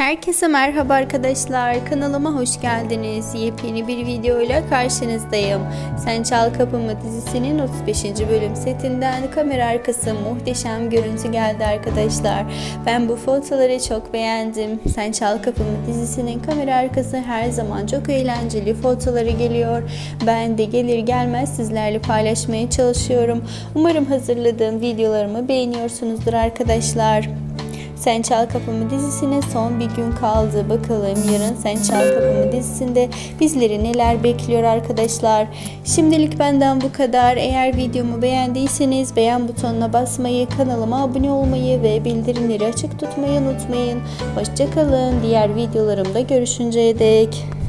Herkese merhaba arkadaşlar. Kanalıma hoş geldiniz. Yepyeni bir videoyla karşınızdayım. Sen Çal Kapımı dizisinin 35. bölüm setinden kamera arkası muhteşem görüntü geldi arkadaşlar. Ben bu fotoları çok beğendim. Sen Çal Kapımı dizisinin kamera arkası her zaman çok eğlenceli fotoları geliyor. Ben de gelir gelmez sizlerle paylaşmaya çalışıyorum. Umarım hazırladığım videolarımı beğeniyorsunuzdur arkadaşlar. Sen Çal Kapımı dizisine son bir gün kaldı. Bakalım yarın Sen Çal Kapımı dizisinde bizleri neler bekliyor arkadaşlar. Şimdilik benden bu kadar. Eğer videomu beğendiyseniz beğen butonuna basmayı, kanalıma abone olmayı ve bildirimleri açık tutmayı unutmayın. Hoşçakalın. Diğer videolarımda görüşünceye dek.